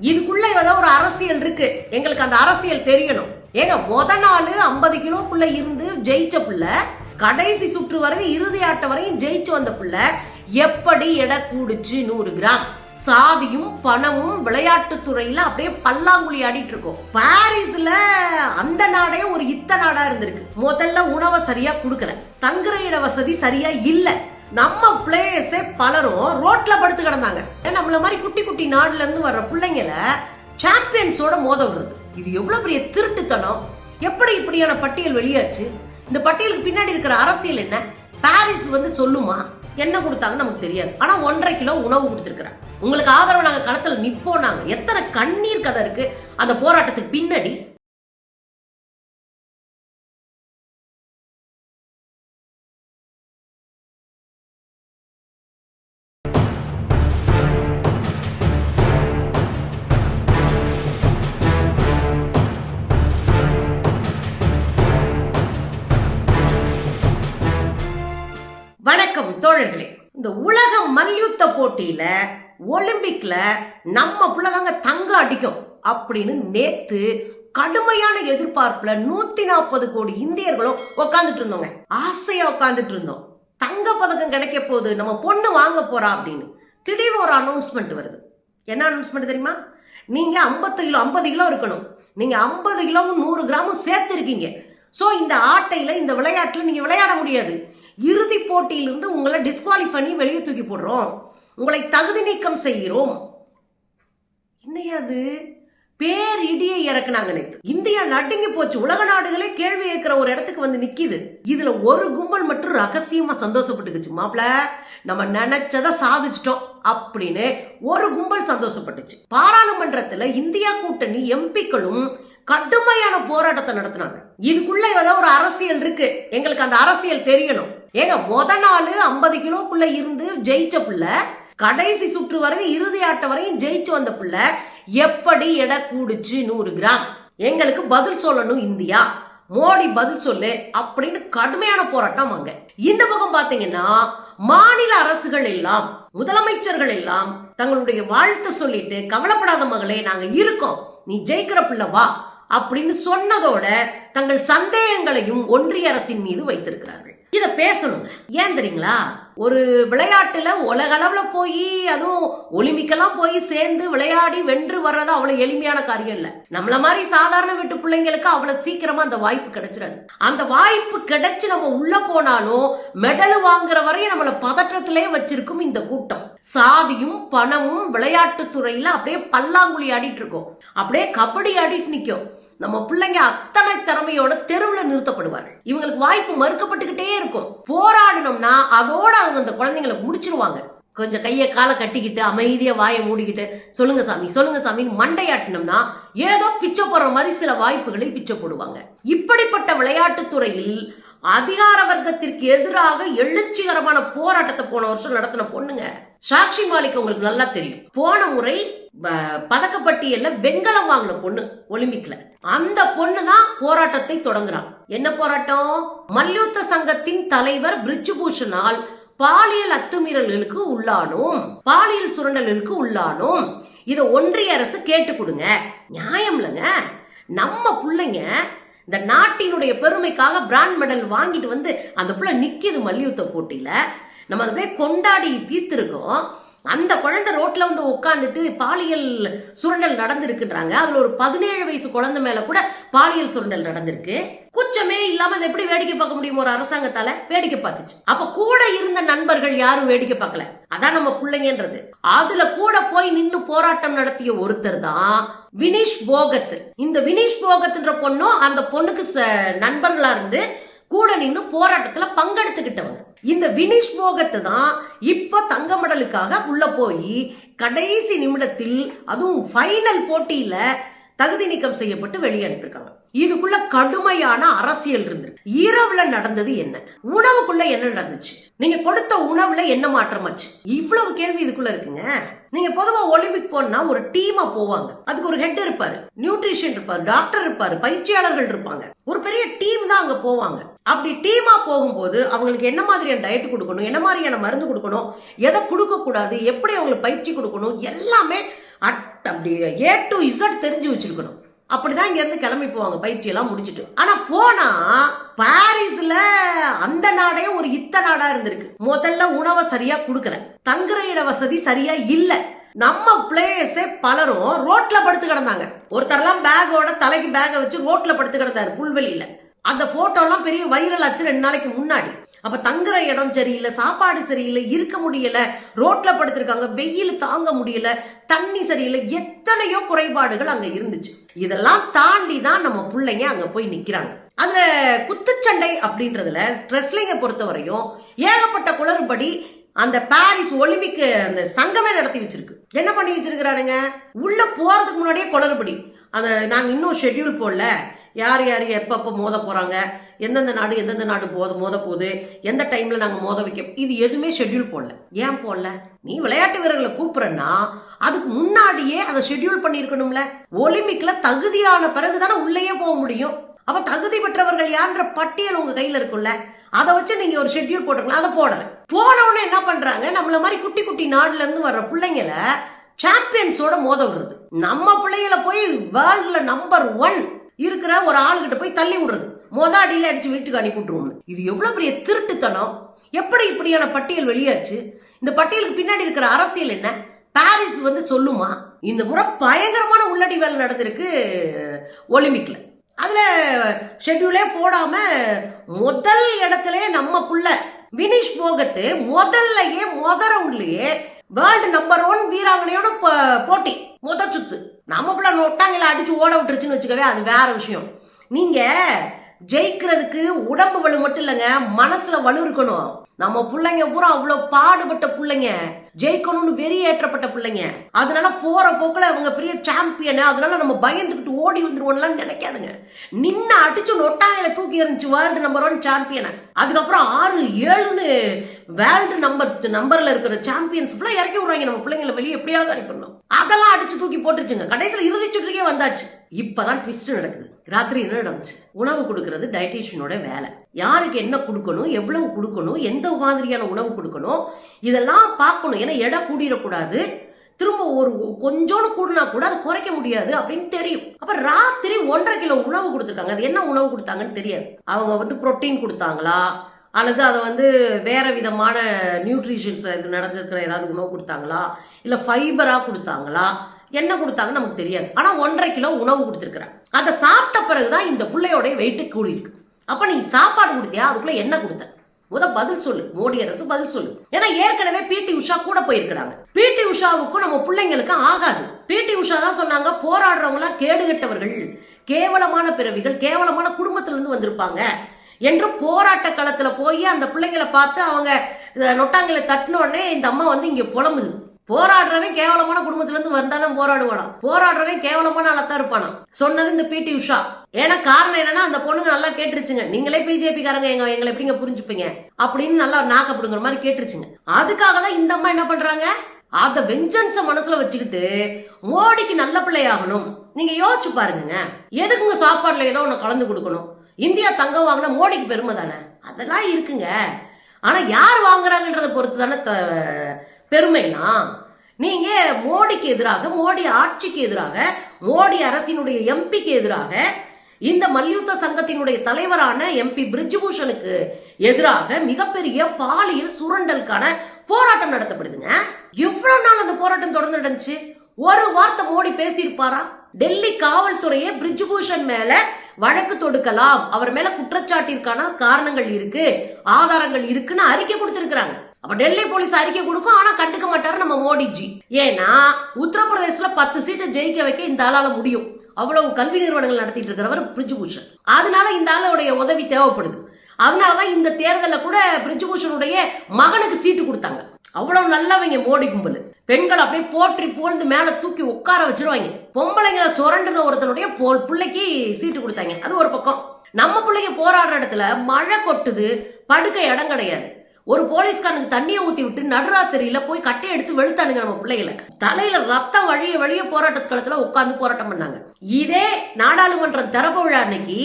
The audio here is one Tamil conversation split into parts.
இதுக்குள்ள ஏதோ ஒரு அரசியல் இருக்கு. எங்களுக்கு அந்த அரசியல் தெரியணும். ஏங்க முத நாள் ஐம்பது கிலோக்குள்ள இருந்து ஜெயிச்ச பிள்ளை கடைசி சுற்று வரையும் இறுதி ஆட்டம் வரையும் ஜெயிச்சு வந்த பிள்ளை எப்படி எடை கூடுச்சு நூறு கிராம்? சாதியும் பணமும் விளையாட்டு துறையில அப்படியே பல்லாங்குழி ஆடிட்டு இருக்கோம். பாரிஸ்ல அந்த நாடே ஒரு இத்த நாடா இருந்திருக்கு. முதல்ல உணவை சரியா கொடுக்கல. தங்குற இட வசதி சரியா இல்லை. நம்ம பிளேயர்ஸே பலரும் ரோட்ல படுத்து கிடந்தாங்க. நம்மள மாதிரி குட்டி குட்டி நாடுல இருந்து வர்ற பிள்ளைங்கள சாம்பியன்ஸோட மோத விடுறது. இது எவ்வளவு பெரிய திருட்டுத்தனம். எப்படி இப்படியான பட்டியல் வெளியாச்சு? இந்த பட்டியலுக்கு பின்னாடி இருக்கிற அரசியல் என்ன? பாரிஸ் வந்து சொல்லுமா? என்ன கொடுத்தாங்கன்னு நமக்கு தெரியாது. ஆனா ஒன்றரை கிலோ உணவு கொடுத்துருக்குறாங்க. உங்களுக்கு ஆதரவு நாங்க களத்துல நிப்போம் நாங்க. எத்தனை கண்ணீர் கதை இருக்கு? அந்த போராட்டத்துக்கு பின்னாடி இந்த உலக மல்யுத்த போட்டியில ஒலிம்பிக்ல நம்ம புள்ளதாங்க தங்க அடிக்கும் அப்படின்னு நேத்து கடுமையான எதிர்பார்ப்புல நூத்தி நாற்பது கோடி இந்தியர்களும் உட்காந்துட்டு இருந்தோங்க. ஆசையா உட்காந்துட்டு இருந்தோம். தங்க பதக்கம் கிடைக்க போகுது நம்ம பொண்ணு வாங்க போறா அப்படின்னு. திடீர்னு ஒரு அனௌன்ஸ்மெண்ட் வருது. என்ன அனௌன்ஸ்மெண்ட் தெரியுமா? நீங்க ஐம்பத்து கிலோ ஐம்பது கிலோ இருக்கணும். நீங்க ஐம்பது கிலோவும் நூறு கிராமும் சேர்த்துருக்கீங்க. ஸோ இந்த ஆட்டையில இந்த விளையாட்டுல நீங்க விளையாட முடியாது. இறுதி போட்டியிலிருந்து உங்களை டிஸ்குவாலிஃபை பண்ணி வெளியே தூக்கி போடுறோம். உங்களை தகுதி நீக்கம் செய்கிறோம். என்னையாது பேர் இடியை இறக்குனாங்க நேத்து. இந்தியா நடுங்கி போச்சு. உலக நாடுகளே கேள்வி கேட்கிற ஒரு இடத்துக்கு வந்து நிற்கிது இதுல ஒரு கும்பல் மட்டும் ரகசியமா சந்தோஷப்பட்டுக்குச்சு. மாப்பிள நம்ம நினைச்சதை சாதிச்சிட்டோம் அப்படின்னு ஒரு கும்பல் சந்தோஷப்பட்டுச்சு. பாராளுமன்றத்துல இந்தியா கூட்டணி எம்பிக்களும் கடுமையான போராட்டத்தை நடத்தினாங்க. இதுக்குள்ள ஏதோ ஒரு அரசியல் இருக்கு. எங்களுக்கு அந்த அரசியல் தெரியணும். ஏங்க முத நாள் ஐம்பது கிலோக்குள்ள இருந்து ஜெயிச்ச பிள்ளை கடைசி சுற்று வரை இறுதி ஆட்டம் வரையும் ஜெயிச்சு வந்த பிள்ளை எப்படி எடை கூடுச்சு நூறு கிராம்? எங்களுக்கு பதில் சொல்லணும் இந்தியா. மோடி பதில் சொல்லு அப்படின்னு கடுமையான போராட்டம் அங்க. இந்த பக்கம் பாத்தீங்கன்னா மாநில அரசுகள் எல்லாம் முதலமைச்சர்கள் எல்லாம் தங்களுடைய வாழ்த்து சொல்லிட்டு கவலைப்படாத மகளே நாங்க இருக்கோம். நீ ஜெயிக்கிற பிள்ளை வா அப்படின்னு சொன்னதோட தங்கள் சந்தேகங்களையும் ஒன்றிய அரசின் மீது வைத்திருக்கிறார்கள். இதை பேசணுங்க ஏன் தெரியுங்களா? ஒரு விளையாட்டுல உலக போய் அதுவும் ஒலிம்பிக்கெல்லாம் போய் சேர்ந்து விளையாடி வென்று வர்றது அவ்வளவு எளிமையான காரியம் இல்லை. நம்மள மாதிரி சாதாரண வீட்டு பிள்ளைங்களுக்கு அவ்வளவு சீக்கிரமா அந்த வாய்ப்பு கிடைச்சிடாது. அந்த வாய்ப்பு கிடைச்சு நம்ம உள்ள போனாலும் மெடல் வாங்குற வரையும் நம்மள பதற்றத்திலே வச்சிருக்கும் இந்த கூட்டம். சாதியும் பணமும் விளையாட்டு துறையில அப்படியே பல்லாங்குழி ஆடிட்டு இருக்கோம். அப்படியே கபடி ஆடிட்டு நிற்கும் நம்ம பிள்ளைங்க அத்தனை திறமையோட தெருவில் நிறுத்தப்படுவார்கள். இவங்களுக்கு வாய்ப்பு மறுக்கப்பட்டுக்கிட்டே இருக்கும். போராடினோம்னா அதோட அவங்க அந்த குழந்தைங்களை முடிச்சிருவாங்க. கொஞ்சம் கையை காலை கட்டிக்கிட்டு அமைதியாக வாயை மூடிக்கிட்டு சொல்லுங்க சாமி சொல்லுங்க சாமின்னு மண்டையாட்டினோம்னா ஏதோ பிச்சை போடுற மாதிரி சில வாய்ப்புகளை பிச்சை போடுவாங்க. இப்படிப்பட்ட விளையாட்டுத்துறையில் அதிகார வர்க்கத்திற்கு எதிராக எழுச்சிகரமான போராட்டத்தை போன வருஷம் நடத்தின பொண்ணுங்க சாக்ஷி மாலிக் உங்களுக்கு நல்லா தெரியும். போன முறை ப- பதக்கப்பட்டியல்ல வெண்கலம் வாங்கின பொண்ணு ஒலிம்பிக்ல. அந்த பொண்ணு தான் போராட்டத்தை தொடங்குறான் என்ன போராட்டம்? மல்யுத்த சங்கத்தின் தலைவர் பிரிட்ஜுபூஷனால் பாலியல் அத்துமீறல்களுக்கு உள்ளானோம். பாலியல் சுரண்டல்களுக்கு உள்ளானோம். இதை ஒன்றிய அரசு கேட்டு கொடுங்க. நியாயம் இல்லைங்க. நம்ம பிள்ளைங்க இந்த நாட்டினுடைய பெருமைக்காக பிராண்ட் மெடல் வாங்கிட்டு வந்து அந்த பிள்ளை நிக்கிது மல்யுத்த போட்டியில. நம்ம அதை அப்படியே கொண்டாடி தீர்த்திருக்கோம். அந்த குழந்தை ரோட்ல வந்து உட்காந்துட்டு பாலியல் சுரண்டல் நடந்திருக்குன்றாங்க. அதுல ஒரு பதினேழு வயசு குழந்தை மேல கூட பாலியல் சுரண்டல் நடந்திருக்கு. குச்சமே இல்லாம அதை எப்படி வேடிக்கை பார்க்க முடியும் ஒரு அரசாங்கத்தால? வேடிக்கை பார்த்துச்சு. அப்ப கூட இருந்த நண்பர்கள் யாரும் வேடிக்கை பார்க்கல. அதான் நம்ம பிள்ளைங்கன்றது. அதுல கூட போய் நின்னு போராட்டம் நடத்திய ஒருத்தர் தான் வினிஷ் போகத். இந்த வினிஷ் போகத்ன்ற பொண்ணும் அந்த பொண்ணுக்கு ச- நண்பர்களா இருந்து கூட நின்று போராட்டத்துல பங்கெடுத்துக்கிட்டவங்க. இந்த வினிஷ் போகத்து தான் இப்போ தங்க மெடலுக்காக உள்ள போய் கடைசி நிமிடத்தில் அதுவும் ஃபைனல் போட்டியில தகுதி நீக்கம் செய்யப்பட்டு வெளியனுப்பியிருக்காங்க. இதுக்குள்ள கடுமையான அரசியல் இருந்திருக்கு. இரவுல நடந்தது என்ன? உணவுக்குள்ள என்ன நடந்துச்சு? நீங்க கொடுத்த உணவுல என்ன மாற்றமாச்சு இவ்வளவு கேள்வி இதுக்குள்ள இருக்குங்க. நீங்க பொதுவா ஒலிம்பிக் போனா ஒரு டீமா போவாங்க. அதுக்கு ஒரு ஹெட் இருப்பாரு நியூட்ரிஷன் இருப்பாரு டாக்டர் இருப்பாரு பயிற்சியாளர்கள் இருப்பாங்க. ஒரு பெரிய டீம் தான் அங்க போவாங்க. அப்படி டீமாக போகும்போது அவங்களுக்கு என்ன மாதிரியான டயட் கொடுக்கணும் என்ன மாதிரியான மருந்து கொடுக்கணும் எதை கொடுக்கக்கூடாது எப்படி அவங்களுக்கு பயிற்சி கொடுக்கணும் எல்லாமே அட் அப்படி ஏ டு இசட் தெரிஞ்சு வச்சுருக்கணும். அப்படி தான் இங்கேருந்து கிளம்பி போவாங்க பயிற்சியெல்லாம் முடிச்சுட்டு. முடிச்சிட்டு போனால் பாரிஸில் அந்த நாடே ஒரு இத்த நாடாக இருந்திருக்கு. முதல்ல உணவை சரியாக கொடுக்கல. தங்குற இட வசதி சரியாக இல்லை. நம்ம பிளேயர்ஸே பலரும் ரோட்டில் படுத்து கிடந்தாங்க. ஒருத்தரெல்லாம் பேக்கோட தலைக்கு பேக்கை வச்சு ரோட்டில் படுத்து கிடந்தாரு புல்வெளியில். அந்த போட்டோலாம் பெரிய வைரல் ஆச்சு ரெண்டு நாளைக்கு முன்னாடி. அப்ப தங்குற இடம் சரியில்லை சாப்பாடு சரியில்லை இருக்க முடியல ரோட்ல படுத்திருக்காங்க வெயில் தாங்க முடியல தண்ணி சரியில்லை எத்தனையோ குறைபாடுகள் அங்க இருந்துச்சு. இதெல்லாம் தாண்டி தான் நம்ம பிள்ளைங்க அங்க போய் நிக்கிறாங்க. அதுல குத்துச்சண்டை அப்படின்றதுல ஸ்ட்ரெஸ்லிங்கை பொறுத்த வரையும் ஏகப்பட்ட குளறுபடி அந்த பாரிஸ் ஒலிம்பிக் அந்த சங்கமே நடத்தி வச்சிருக்கு. என்ன பண்ணி வச்சிருக்கிறானுங்க? உள்ள போறதுக்கு முன்னாடியே குளறுபடி. அதை நாங்க இன்னும் ஷெட்யூல் போடல. யார் யார் எப்பப்போ மோத போகிறாங்க எந்தெந்த நாடு எந்தெந்த நாடு போத மோத போகுது எந்த டைமில் நாங்கள் மோத வைக்க இது எதுவுமே ஷெட்யூல் போடல. ஏன் போடல? நீ விளையாட்டு வீரர்களை கூப்பிட்றேன்னா அதுக்கு முன்னாடியே அதை ஷெட்யூல் பண்ணியிருக்கணும்ல. ஒலிம்பிக்கில் தகுதியான பிறகு தானே உள்ளேயே போக முடியும். அப்போ தகுதி பெற்றவர்கள் யான்ற பட்டியல் உங்கள் கையில் இருக்குல்ல அதை வச்சு நீங்கள் ஒரு ஷெட்யூல் போட்டுருக்கலாம். அதை போடல. போனவுடனே என்ன பண்ணுறாங்க நம்மள மாதிரி குட்டி குட்டி நாடுலேருந்து வர்ற பிள்ளைங்கள சாம்பியன்ஸோட மோத விடுறது. நம்ம பிள்ளைகளை போய் வேர்ல்டில் நம்பர் ஒன் இருக்கிற ஒரு ஆளுகிட்ட போய் தள்ளி விடுறது. மொத அடியில் அடித்து வீட்டுக்கு அனுப்பி விட்டுருவோம் இது எவ்வளோ பெரிய திருட்டுத்தனம். எப்படி இப்படியான பட்டியல் வெளியாச்சு? இந்த பட்டியலுக்கு பின்னாடி இருக்கிற அரசியல் என்ன? பாரிஸ் வந்து சொல்லுமா? இந்த முறை பயங்கரமான உள்ளடி வேலை நடந்திருக்கு ஒலிம்பிக்கில் அதில் ஷெட்யூலே போடாமல் முதல் இடத்துலயே நம்ம புள்ள வினிஷ் போகத்து முதல்லையே முத ரவுண்ட்லேயே வேர்ல்டு நம்பர் ஒன் வீராங்கனையோட போட்டி. முத சுத்து. நம்ம பிள்ள நொட்டாங்கல அடிச்சு ஓட விட்டுருச்சுன்னு வச்சுக்கவே அது வேற விஷயம். நீங்க ஜெயிக்கிறதுக்கு உடம்பு வலு மட்டும் இல்லைங்க மனசுல வலு இருக்கணும். நம்ம பிள்ளைங்க பூரா அவ்வளோ பாடுபட்ட பிள்ளைங்க. ஜெயிக்கணும்னு வெறியேற்றப்பட்ட பிள்ளைங்க. அதனால போற போக்கில் அவங்க பெரிய சாம்பியன் அதனால நம்ம பயந்துக்கிட்டு ஓடி வந்துருவோம்லாம் நினைக்காதுங்க. நின்று அடிச்சு நொட்டாயில தூக்கி இருந்துச்சு வேர்ல்டு நம்பர் ஒன் சாம்பியனை அதுக்கப்புறம் ஆறு ஏழுன்னு வேர்ல்டு நம்பர் நம்பர்ல இருக்கிற சாம்பியன்ஸ் ஃபுல்லாக இறக்கி விடுறாங்க நம்ம பிள்ளைங்களை வெளியே எப்படியாவது அனுப்பிடணும். அதெல்லாம் அடிச்சு தூக்கி போட்டுருச்சுங்க. கடைசியில் இறுதி சுற்றுக்கே வந்தாச்சு. இப்பதான் ட்விஸ்ட் நடக்குது. ராத்திரி என்ன நடந்துச்சு? உணவு கொடுக்கறது டயட்டீஷியனோட வேலை. யாருக்கு என்ன கொடுக்கணும் எவ்வளவு கொடுக்கணும் எந்த மாதிரியான உணவு கொடுக்கணும் இதெல்லாம் பார்க்கணும். ஏன்னா எடை கூடிடக்கூடாது. திரும்ப ஒரு கொஞ்சோண்டு கூடினா கூட அதை குறைக்க முடியாது அப்படின்னு தெரியும். அப்ப ராத்திரி ஒன்றரை கிலோ உணவு கொடுத்துருக்காங்க. அது என்ன உணவு கொடுத்தாங்கன்னு தெரியாது. அவங்க வந்து புரோட்டீன் கொடுத்தாங்களா? அல்லது அதை வந்து வேற விதமான நியூட்ரிஷன்ஸ் இது நடந்திருக்கிற ஏதாவது உணவு கொடுத்தாங்களா? இல்லை ஃபைபராக கொடுத்தாங்களா? என்ன கொடுத்தாங்கன்னு நமக்கு தெரியாது. ஆனால் ஒன்றரை கிலோ உணவு கொடுத்துருக்குறாங்க. அதை சாப்பிட்ட பிறகுதான் இந்த பிள்ளையோடைய வெயிட்டு கூடியிருக்கு. அப்போ நீ சாப்பாடு கொடுத்தியா? அதுக்குள்ளே என்ன கொடுத்த? முத பதில் சொல்லு. மோடி அரசு பதில் சொல்லு. ஏன்னா ஏற்கனவே பிடி உஷா கூட போயிருக்கிறாங்க. பிடி உஷாவுக்கும் நம்ம பிள்ளைங்களுக்கு ஆகாது. பிடி உஷா தான் சொன்னாங்க போராடுறவங்களாம் கேடுகட்டவர்கள். கேவலமான பிறவிகள் கேவலமான குடும்பத்துல இருந்து வந்திருப்பாங்க. என்று போராட்ட களத்துல போய் அந்த பிள்ளைங்களை பார்த்து அவங்க நொட்டாங்களை தட்டினோடனே இந்த அம்மா வந்து இங்க புலம்புது. போராடுறவன் கேவலமான குடும்பத்துல இருந்து வந்தாதான் போராடுவானா போராடுறவன் கேவலமான ஆளத்தான் இருப்பானா சொன்னது இந்த பிடி உஷா. ஏன்னா காரணம் என்னன்னா அந்த பொண்ணுங்க நல்லா கேட்டுருச்சுங்க. நீங்களே பிஜேபி காரங்க எங்க எங்களை எப்படிங்க புரிஞ்சுப்பீங்க? அப்படின்னு நல்லா நாக்கப்படுங்கிற மாதிரி கேட்டுருச்சுங்க. அதுக்காக தான் இந்த அம்மா என்ன பண்றாங்க? அத வெஞ்சன்ஸ மனசுல வச்சுக்கிட்டு மோடிக்கு நல்ல பிள்ளையாகணும். நீங்க யோசிச்சு பாருங்க எதுக்குங்க சாப்பாடுல ஏதோ ஒன்று கலந்து கொடுக்கணும்? இந்தியா தங்கம் வாங்கினா மோடிக்கு பெருமை தானே? அதெல்லாம் இருக்குங்க. ஆனா யார் வாங்குறாங்கன்றதை பொறுத்து தானே த- பெருமைனா நீங்க மோடிக்கு எதிராக மோடி ஆட்சிக்கு எதிராக மோடி அரசினுடைய எம்பிக்கு எதிராக இந்த மல்யுத்த சங்கத்தினுடைய தலைவரான எம்பி பிரிஜ்பூஷனுக்கு எதிராக மிகப்பெரிய பாலியல் சுரண்டலுக்கான போராட்டம் நடத்தப்படுதுங்க. எவ்வளவு நாள் அந்த போராட்டம் தொடர்ந்து நடந்துச்சு? ஒரு வார்த்தை மோடி பேசியிருப்பாரா? டெல்லி காவல்துறையே பிரிஜ்பூஷன் மேல வழக்கு தொடுக்கலாம். அவர் மேல குற்றச்சாட்டிற்கான காரணங்கள் இருக்கு ஆதாரங்கள் இருக்குன்னு அறிக்கை கொடுத்திருக்கிறாங்க. அப்ப டெல்லி போலீஸ் அறிக்கை கொடுக்கும் ஆனா கண்டுக்க மாட்டாரு நம்ம மோடிஜி. ஏன்னா உத்தரப்பிரதேசல பத்து சீட்டை ஜெயிக்க வைக்க இந்த ஆளால முடியும். அவ்வளவு கல்வி நிறுவனங்கள் நடத்திட்டு இருக்கிறவர் பிரிஜ்பூஷன். அதனால இந்த ஆளுடைய உதவி தேவைப்படுது. அதனாலதான் இந்த தேர்தலில் கூட பிரிஜ்பூஷனுடைய மகனுக்கு சீட்டு கொடுத்தாங்க. அவ்வளவு நல்லவங்க மோடி கும்பல். பெண்கள் அப்படியே போற்றி புகழ்ந்து மேல தூக்கி உட்கார வச்சிருவாங்க. பொம்பளைங்களை சுரண்டுன ஒருத்தனுடைய போல் பிள்ளைக்கு சீட்டு கொடுத்தாங்க. அது ஒரு பக்கம். நம்ம பிள்ளைங்க போராடுற இடத்துல மழை கொட்டுது படுக்க இடம் கிடையாது. ஒரு போலீஸ்காரனுக்கு தண்ணியை ஊத்தி விட்டு நடுராத்திரியில் போய் கட்டையை எடுத்து வெளுத்தானுங்க நம்ம பிள்ளைகளை. தலையில ரத்தம் வழிய வழிய போராட்ட களத்துல உட்காந்து போராட்டம் பண்ணாங்க. இதே நாடாளுமன்றம் திறப்பு விழா அன்னைக்கு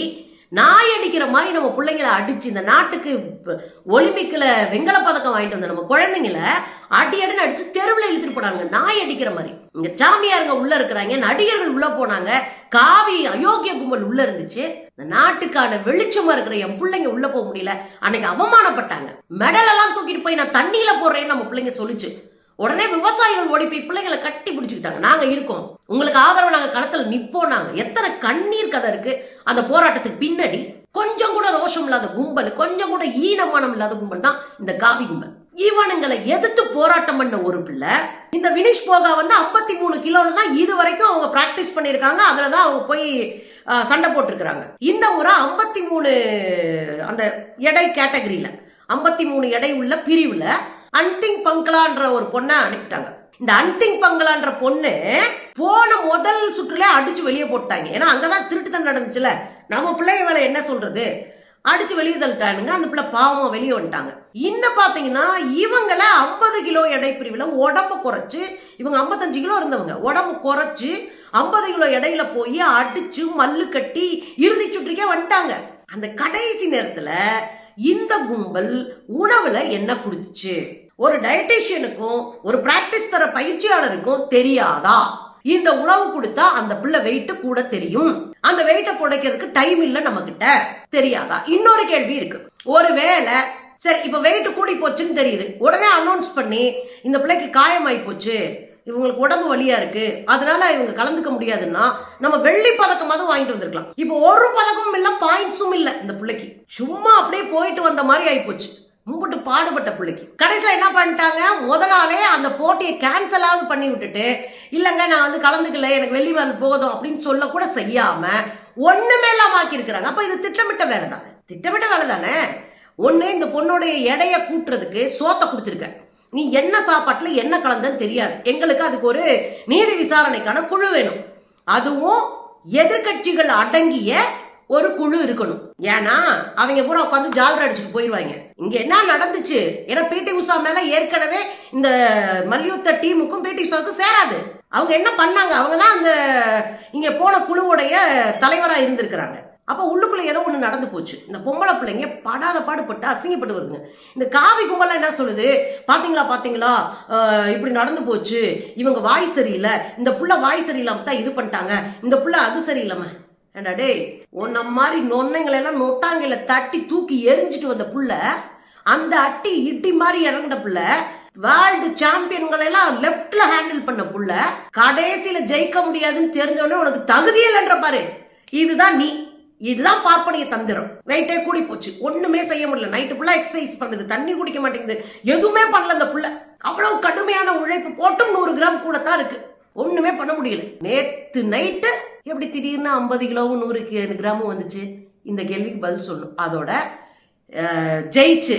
நாய் அடிக்கிற மாதிரி நம்ம பிள்ளைங்களை அடிச்சு இந்த நாட்டுக்கு ஒலிம்பிக்கில் ஒலிம்பிக்ல வெங்கல பதக்கம் வாங்கிட்டு வந்த நம்ம குழந்தைங்கள அடி அடி அடிச்சு தெருவில் இழுத்துட்டு போனாங்க நாய் அடிக்கிற மாதிரி. இங்க சாமியாருங்க உள்ள இருக்கிறாங்க நடிகர்கள் உள்ள போனாங்க காவி அயோக்கிய கும்பல் உள்ள இருந்துச்சு. இந்த நாட்டுக்கான வெளிச்சமா இருக்கிற என் பிள்ளைங்க உள்ள போக முடியல. அன்னைக்கு அவமானப்பட்டாங்க. மெடல் எல்லாம் தூக்கிட்டு போய் நான் தண்ணியில போடுறேன்னு நம்ம பிள்ளைங்க சொல்லிச்சு. உடனே விவசாயிகள் ஓடி போய் பிள்ளைங்களை கட்டி பிடிச்சுக்கிட்டாங்க. நாங்க இருக்கோம். உங்களுக்கு ஆதரவு நாங்க களத்துல நிப்போம் நாங்க. எத்தனை கண்ணீர் கதை இருக்கு. அந்த போராட்டத்துக்கு பின்னாடி கொஞ்சம் கூட ரோஷம் இல்லாத கும்பல் கொஞ்சம் கூட ஈனமானம் இல்லாத கும்பல் தான் இந்த காவி கும்பல். ஈவனுங்களை எதிர்த்து போராட்டம் பண்ண ஒரு பிள்ளை. இந்த வினிஷ் போகா வந்து 53 மூணு கிலோல தான் இது வரைக்கும் அவங்க பிராக்டிஸ் பண்ணியிருக்காங்க. அதில் தான் அவங்க போய் சண்டை போட்டிருக்கிறாங்க. இந்த முறை 53 மூணு அந்த எடை கேட்டகரியில் ஐம்பத்தி மூணு எடை உள்ள பிரிவில் அன்திங் பங்களான்ற ஒரு பொண்ணை அனுப்பிட்டாங்க. இந்த அன்திங் பங்களான்ற பொண்ணு போன முதல் சுற்றுல அடிச்சு வெளியே போட்டாங்க ஏன்னா அங்கதான் திருட்டுத்தன் நடந்துச்சுல. நம்ம பிள்ளைய வேலை என்ன சொல்றது? அடிச்சு வெளியே தள்ளிட்டானுங்க. அந்த பிள்ளை பாவமாக வெளியே வந்துட்டாங்க. இன்னும் பார்த்தீங்கன்னா இவங்கள ஐம்பது கிலோ எடை பிரிவில் உடம்ப குறைச்சி இவங்க 55 கிலோ இருந்தவங்க உடம்பு குறைச்சி ஐம்பது கிலோ எடையில் போய் அடிச்சு மல்லு கட்டி இறுதி சுற்றுக்கே வந்துட்டாங்க. அந்த கடைசி நேரத்தில் இந்த கும்பல் உணவுல என்ன குடிச்சுச்சு? ஒரு டயட்டிஷியனுக்கும் ஒரு பிராக்டிஸ் தர பயிற்சியாளருக்கும் தெரியாதா? இந்த உணவு கொடுத்தா அந்த பிள்ளை வெயிட் கூட தெரியும். அந்த வெயிட்டை புடைக்கிறதுக்கு டைம் இல்ல நம்ம கிட்ட தெரியாதா? இன்னொரு கேள்வி இருக்கு. ஒருவேளை சரி இப்ப வெயிட் கூடி போச்சுன்னு தெரியுது. உடனே அனௌன்ஸ் பண்ணி இந்த பிள்ளைக்கு காயமாயி போச்சு. இவங்களுக்கு உடம்பு வழியா இருக்கு. அதனால இவங்க கலந்துக்க முடியாதுன்னா நம்ம வெள்ளி பதக்கமாவது வாங்கிட்டு வந்திருக்கலாம். இப்போ ஒரு பதக்கமும் இல்ல பாயிண்ட்ஸும் இல்ல இந்த பிள்ளைக்கு. சும்மா அப்படியே போயிட்டு வந்த மாதிரி ஆயிப்போச்சு கும்பிட்டு பாடுபட்ட பிள்ளைக்கு. கடைசியில் என்ன பண்ணிட்டாங்க? முதலாலே நாளே அந்த போட்டியை கேன்சலாவது பண்ணி விட்டுட்டு இல்லைங்க நான் வந்து கலந்துக்கல எனக்கு வெள்ளி வந்து போதும் அப்படின்னு சொல்லக்கூட செய்யாமல் ஒன்றுமே இல்லாமல் ஆக்கியிருக்கிறாங்க. அப்போ இது திட்டமிட்ட வேலை தானே? திட்டமிட்ட வேலை தானே? ஒன்று இந்த பொண்ணுடைய எடையை கூட்டுறதுக்கு சோத்தை கொடுத்துருக்க. நீ என்ன சாப்பாட்டில் என்ன கலந்தன்னு தெரியாது. எங்களுக்கு அதுக்கு ஒரு நீதி விசாரணைக்கான குழு வேணும். அதுவும் எதிர்க்கட்சிகள் அடங்கிய ஒரு குழு இருக்கணும். ஏன்னா அவங்க பூரா உட்காந்து ஜாலர் அடிச்சுட்டு போயிடுவாங்க இங்க என்ன நடந்துச்சு? ஏன்னா பிடி உஷா மேல ஏற்கனவே இந்த மல்யுத்த டீமுக்கும் பிடி உஷாவுக்கும் சேராது. அவங்க என்ன பண்ணாங்க? அவங்க தான் அந்த இங்க போன குழுவுடைய தலைவரா இருந்திருக்கிறாங்க. அப்போ உள்ளுக்குள்ள ஏதோ ஒன்று நடந்து போச்சு. இந்த பொம்பளை பிள்ளைங்க படாத பாடுபட்டு அசிங்கப்பட்டு வருதுங்க. இந்த காவி கும்பலாம் என்ன சொல்லுது? பார்த்தீங்களா பார்த்தீங்களா இப்படி நடந்து போச்சு. இவங்க வாய் சரியில்லை. இந்த புள்ள வாய் சரியில்லாம தான் இது பண்ணிட்டாங்க. இந்த புள்ள அது சரியில்லாமல் ஏண்டா டேய் உன்ன மாதிரி நொன்னைங்களை எல்லாம் நொட்டாங்கல தட்டி தூக்கி எரிஞ்சிட்டு வந்த புள்ள அந்த அட்டி இட்டி மாதிரி இறங்கின புள்ள வேர்ல்டு சாம்பியன்களை எல்லாம் லெஃப்ட்ல ஹேண்டில் பண்ண புள்ள கடைசியில ஜெயிக்க முடியாதுன்னு தெரிஞ்சவொடனே உனக்கு தகுதி இல்லைன்ற பாரு. இதுதான் நீ. இதுதான் பார்ப்பனிய தந்திரம். வெயிட்டே கூடி போச்சு. ஒண்ணுமே செய்ய முடியல. நைட்டு ஃபுல்லா எக்ஸசைஸ் பண்ணுது. தண்ணி குடிக்க மாட்டேங்குது. எதுவுமே பண்ணல அந்த புள்ள. அவ்வளவு கடுமையான உழைப்பு போட்டும் நூறு கிராம் கூட தான் இருக்கு. ஒண்ணுமே பண்ண முடியல. நேத்து நைட்டு எப்படி திடீர்னு ஐம்பது கிலோவும் நூறு கிராமும் வந்துச்சு? இந்த கேள்விக்கு பதில் சொல்லணும். அதோட ஜெயிச்சு.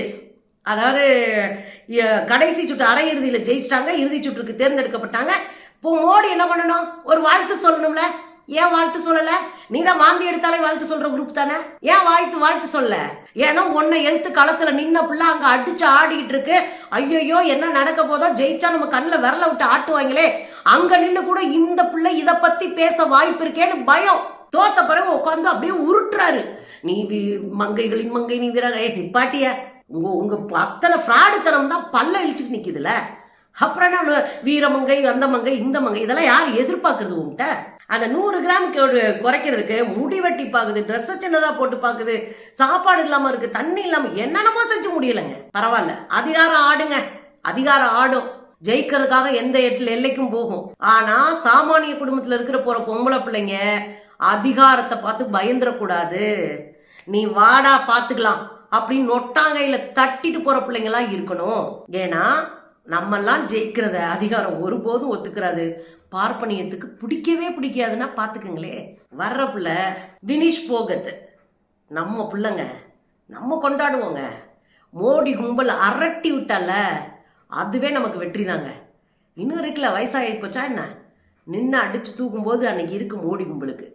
அதாவது கடைசி சுற்று அரையிறுதியில் ஜெயிச்சிட்டாங்க. இறுதி சுற்றுக்கு தேர்ந்தெடுக்கப்பட்டாங்க. இப்போ மோடி என்ன பண்ணணும்? ஒரு வாழ்த்து சொல்லணும்ல? ஏன் வாழ்த்து சொல்லல? நீ தான் வாந்தி எடுத்தாலே வாழ்த்து சொல்ற குரூப் தானே? ஏன் வாழ்த்து வாழ்த்து சொல்ல? ஏன்னா உன்னை எழுத்து களத்துல நின்ன புள்ள அங்க அடிச்சு ஆடிக்கிட்டு இருக்கு. ஐயோ என்ன நடக்க போதோ? ஜெயிச்சா நம்ம கண்ணில் விரல விட்டு ஆட்டுவாங்களே. அங்க நின்று கூட இந்த பிள்ளை இதை பத்தி பேச வாய்ப்பு இருக்கேன்னு பயம். தோத்த பிறகு உட்காந்து அப்படியே உருட்டுறாரு. நீ மங்கைகளின் மங்கை நீ வீரர் ஏ நிப்பாட்டிய. உங்க உங்க அத்தனை ஃப்ராடுத்தனம் தான் பல்ல இழிச்சுட்டு நிக்குதுல. அப்புறம் என்ன வீரமங்கை அந்த மங்கை இந்த மங்கை இதெல்லாம் யார் எதிர்பார்க்கறது உங்கள்கிட்ட அந்த நூறு கிராம் குறைக்கிறதுக்கு முடி வெட்டி பார்க்குது ட்ரெஸ்ஸை சின்னதாக போட்டு பார்க்குது சாப்பாடு இல்லாமல் இருக்குது தண்ணி இல்லாமல் என்னென்னமோ செஞ்சு முடியலைங்க. பரவாயில்ல. அதிகாரம் ஆடுங்க. அதிகாரம் ஆடும். ஜெயிக்கிறதுக்காக எந்த எட்டுல எல்லைக்கும் போகும். ஆனா சாமானிய குடும்பத்துல இருக்கிற போற பொம்பளை பிள்ளைங்க அதிகாரத்தை பார்த்து பயந்துடக்கூடாது நீ வாடா பாத்துக்கலாம் அப்படின்னு நொட்டாங்கையில தட்டிட்டு போற பிள்ளைங்களாம் இருக்கணும். ஏன்னா நம்மெல்லாம் ஜெயிக்கிறத அதிகாரம் ஒருபோதும் ஒத்துக்கிறாது. பார்ப்பனியத்துக்கு பிடிக்கவே பிடிக்காதுன்னா பாத்துக்கங்களே வர்ற பிள்ளை வினிஷ் போகத் நம்ம பிள்ளைங்க நம்ம கொண்டாடுவோங்க. மோடி கும்பல் அரட்டி விட்டால அதுவே நமக்கு வெற்றி தாங்க இன்னும் இருக்குல்ல வயசாகி போச்சா என்ன? நின்று அடிச்சு தூக்கும்போது அன்னைக்கு இருக்கும் மோடி கும்பலுக்கு.